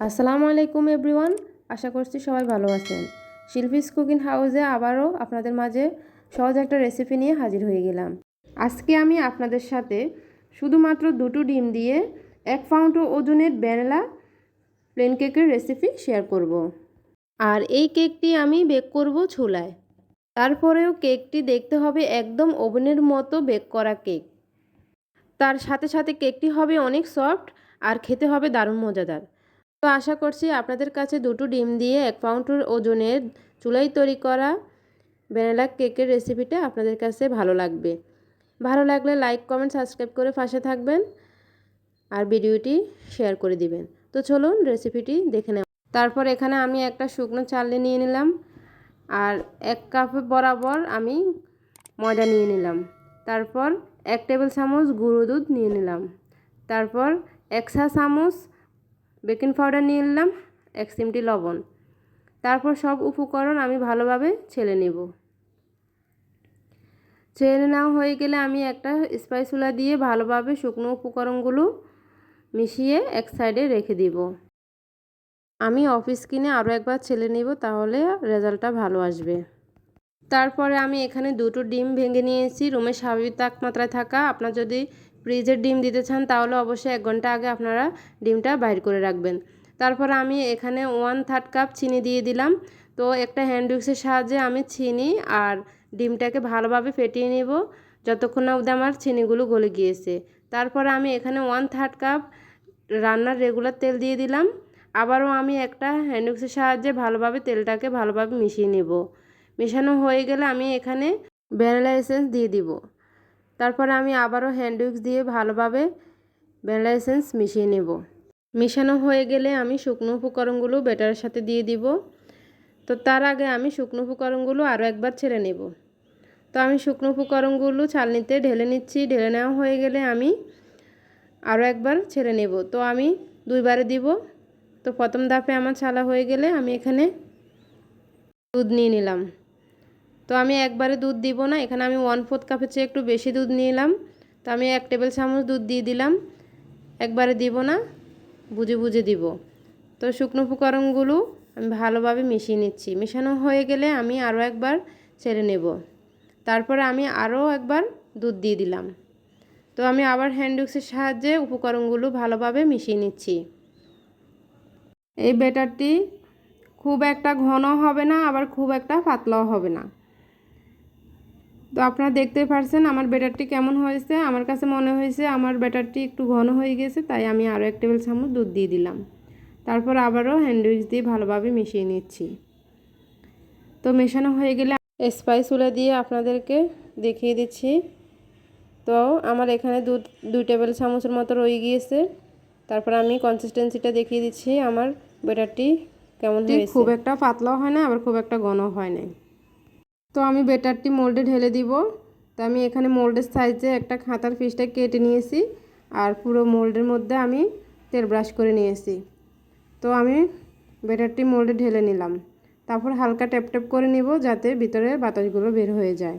আসসালামু আলাইকুম এভরিওয়ান, আশা করছি সবাই ভালো আছেন। শিল্পীস কুকিং হাউসে আবারও আপনাদের মাঝে সহজ একটা রেসিপি নিয়ে হাজির হয়ে গেলাম। আজকে আমি আপনাদের সাথে শুধুমাত্র দুটো ডিম দিয়ে এক পাউন্ড ওজনের ভ্যানিলা প্লেন কেকের রেসিপি শেয়ার করব। আর এই কেকটি আমি বেক করব ছোলায়। তারপরেও কেকটি দেখতে হবে একদম ওভেনের মতো বেক করা কেক। তার সাথে সাথে কেকটি হবে অনেক সফট আর খেতে হবে দারুণ মজাদার। তো আশা করছি আপনাদের কাছে দুটো ডিম দিয়ে এক পাউন্ডের ওজনের চুলাই তৈরি করা ভ্যানিলা কেকের রেসিপিটা আপনাদের কাছে ভালো লাগবে। ভালো লাগলে লাইক, কমেন্ট, সাবস্ক্রাইব করে পাশে থাকবেন আর ভিডিওটি শেয়ার করে দিবেন। তো চলুন রেসিপিটি দেখে নেব তারপর এখানে আমি একটা শুকনো চালনি নিয়ে নিলাম আর এক কাপ বরাবর আমি ময়দা নিয়ে নিলাম। তারপর এক টেবিল চামচ গুঁড়ো দুধ নিয়ে নিলাম। তারপর এক চা চামচ বেকিং পাউডার নিয়ে নিলাম, এক চিমটি লবণ। তারপর সব উপকরণ আমি ভালোভাবে ছেলে নেব। ছেলে নেওয়া হয়ে গেলে আমি একটা স্পাইসুলা দিয়ে ভালোভাবে শুকনো উপকরণগুলো মিশিয়ে এক সাইডে রেখে দিব। আমি অফিস কিনে আরও একবার ছেলে নেব, তাহলে রেজাল্টটা ভালো আসবে। তারপরে আমি এখানে দুটো ডিম ভেঙে নিয়েছি। রুমের স্বাভাবিক তাপমাত্রায় থাকা, আপনার যদি ফ্রিজের ডিম দিতে চান, তাহলে অবশ্যই এক ঘণ্টা আগে আপনারা ডিমটা বাইর করে রাখবেন। তারপর আমি এখানে ওয়ান থার্ড কাপ চিনি দিয়ে দিলাম। তো একটা হ্যান্ড উইক্সের সাহায্যে আমি চিনি আর ডিমটাকে ভালোভাবে ফেটিয়ে নেব, যতক্ষণ না অবধি আমার চিনিগুলো গলে গিয়েছে। তারপর আমি এখানে ওয়ান থার্ড কাপ রান্নার রেগুলার তেল দিয়ে দিলাম। আবারও আমি একটা হ্যান্ড উইক্সের সাহায্যে ভালোভাবে তেলটাকে ভালোভাবে মিশিয়ে নেব। মেশানো হয়ে গেলে আমি এখানে ভ্যানিলা এসেন্স দিয়ে দিব। তারপরে আমি আবারও হ্যান্ড উইক্স দিয়ে ভালোভাবে ভ্যানিলা মিশিয়ে নেব। মেশানো হয়ে গেলে আমি শুকনো উপকরণগুলো ব্যাটারের সাথে দিয়ে দিব। তো তার আগে আমি শুকনো উপকরণগুলো আরও একবার ছেড়ে নেব। তো আমি শুকনো উপকরণগুলো চালনিতে ঢেলে নিচ্ছি। ঢেলে নেওয়া হয়ে গেলে আমি আরও একবার ছেড়ে নেব। তো আমি দুইবারে দিব। তো প্রথম ধাপে আমার ছালা হয়ে গেলে আমি এখানে দুধ নিয়ে নিলাম। তো আমি একবারে দুধ দিব না, এখানে আমি ওয়ান ফোর্থ কাপের চেয়ে একটু বেশি দুধ নিলাম। তো আমি এক টেবিল চামচ দুধ দিয়ে দিলাম, একবারে দিব না, বুঝে বুঝে দিব। তো শুকনো উপকরণগুলো আমি ভালোভাবে মিশিয়ে নিচ্ছি। মেশানো হয়ে গেলে আমি আরও একবার ছেড়ে নেব। তারপরে আমি আরও একবার দুধ দিয়ে দিলাম। তো আমি আবার হ্যান্ড উইক্সের সাহায্যে উপকরণগুলো ভালোভাবে মিশিয়ে নিচ্ছি। এই ব্যাটারটি খুব একটা ঘন হবে না, আবার খুব একটা পাতলাও হবে না। তো আপনারা দেখতে পারছেন আমার ব্যাটারটি কেমন হয়েছে। আমার কাছে মনে হয়েছে আমার ব্যাটারটি একটু ঘন হয়ে গেছে তাই আমি আরও এক টেবিল চামচ দুধ দিয়ে দিলাম। তারপর আবারও হ্যান্ডউইচ দিয়ে ভালোভাবে মিশিয়ে নিচ্ছি। তো মেশানো হয়ে গেলে স্পাইস উলে দিয়ে আপনাদেরকে দেখিয়ে দিচ্ছি। তো আমার এখানে দুধ দুই টেবিল চামচের মতো রয়ে গিয়েছে। তারপর আমি কনসিস্টেন্সিটা দেখিয়ে দিচ্ছি আমার ব্যাটারটি কেমন হয়েছে। খুব একটা পাতলাও হয় না আবার খুব একটা ঘন হয় না তো আমি বেটারটি মোল্ডে ঢেলে দিব। তো আমি এখানে মোল্ডের সাইজে একটা খাতার পিসটা কেটে নিয়েছি আর পুরো মোল্ডের মধ্যে আমি তেল ব্রাশ করে নিয়েছি। তো আমি বেটারটি মোল্ডে ঢেলে নিলাম। তারপর হালকা ট্যাপ ট্যাপ করে নিব যাতে ভিতরে বাতাসগুলো বের হয়ে যায়।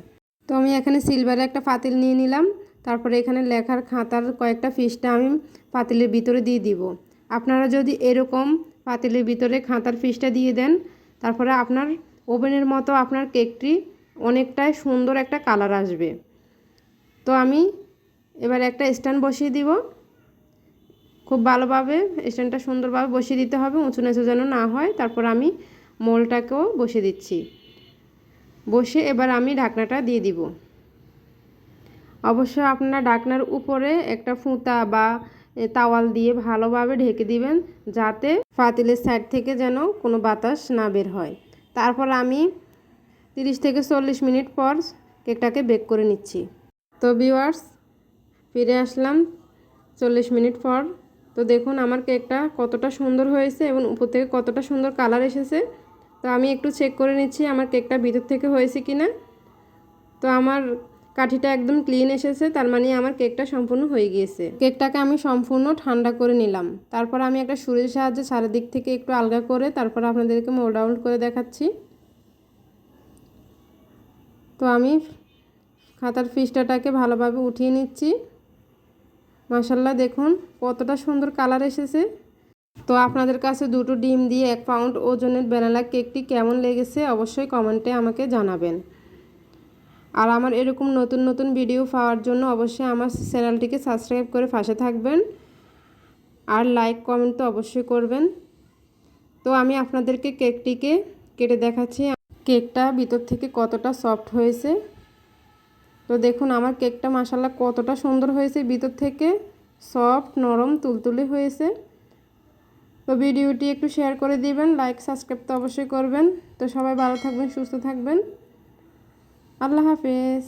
তো আমি এখানে সিলভারে একটা পাতিল নিয়ে নিলাম। তারপরে এখানে লেখার খাতার কয়েকটা ফিসটা আমি পাতিলের ভিতরে দিয়ে দিব। আপনারা যদি এরকম পাতিলের ভিতরে খাতার ফিসটা দিয়ে দেন, তারপরে আপনার ওভেনের মতো আপনার কেকটি অনেকটাই সুন্দর একটা কালার আসবে। তো আমি এবার একটা স্ট্যান্ড বসিয়ে দিব। খুব ভালোভাবে স্ট্যান্ডটা সুন্দরভাবে বসিয়ে দিতে হবে, উঁচু নিচু যেন না হয়। তারপর আমি মোলটাকেও বসিয়ে দিচ্ছি। বসে এবার আমি ঢাকনাটা দিয়ে দিব। অবশ্য আপনারা ঢাকনার উপরে একটা ফুঁতা বা তাওয়াল দিয়ে ভালোভাবে ঢেকে দিবেন, যাতে ফাতিলের সাইড থেকে যেন কোনো বাতাস না বের হয়। তারপর আমি 30 থেকে চল্লিশ মিনিট পর কেকটাকে বেক করে নিচ্ছি। তো ভিওয়ার্স ফিরে আসলাম চল্লিশ মিনিট পর। তো দেখুন আমার কেকটা কতটা সুন্দর হয়েছে এবং উপর থেকে কতটা সুন্দর কালার এসেছে। তো আমি একটু চেক করে নিচ্ছি আমার কেকটা ভিতর থেকে হয়েছে কি না তো আমার কাঠিটা একদম ক্লিন এসেছে, তার মানে আমার কেকটা সম্পূর্ণ হয়ে গিয়েছে। কেকটাকে আমি সম্পূর্ণ ঠান্ডা করে নিলাম। তারপর আমি একটা সুরের সাহায্যে চারিদিক থেকে একটু আলগা করে তারপর আপনাদেরকে মোল্ড আউট করে দেখাচ্ছি। তো আমি খাতার ফিস্টাটাকে ভালোভাবে উঠিয়ে নিচ্ছি। মাসাল্লাহ দেখুন কতটা সুন্দর কালার এসেছে। তো আপনাদের কাছে দুটো ডিম দিয়ে এক পাউন্ড ওজনের ভ্যানিলা কেকটি কেমন লেগেছে অবশ্যই কমেন্টে আমাকে জানাবেন। আর আমার এরকম নতুন নতুন ভিডিও পাওয়ার জন্য অবশ্যই আমার চ্যানেলটিকে সাবস্ক্রাইব করে পাশে থাকবেন। আর লাইক কমেন্ট তো অবশ্যই করবেন। তো আমি আপনাদেরকে কেকটিকে কেটে দেখাচ্ছি। কেকটা ভিতর থেকে কতটা সফট হয়েছে। তো দেখুন, আমার কেকটা মাসাল্লাহ কতটা সুন্দর হয়েছে। ভিতর থেকে সফট নরম, তুলতুলে হয়েছে। তো ভিডিওটি একটু শেয়ার করে দিবেন। লাইক সাবস্ক্রাইব তো অবশ্যই করবেন। তো সবাই ভালো থাকবেন, সুস্থ থাকবেন। আল্লাহ হাফেজ।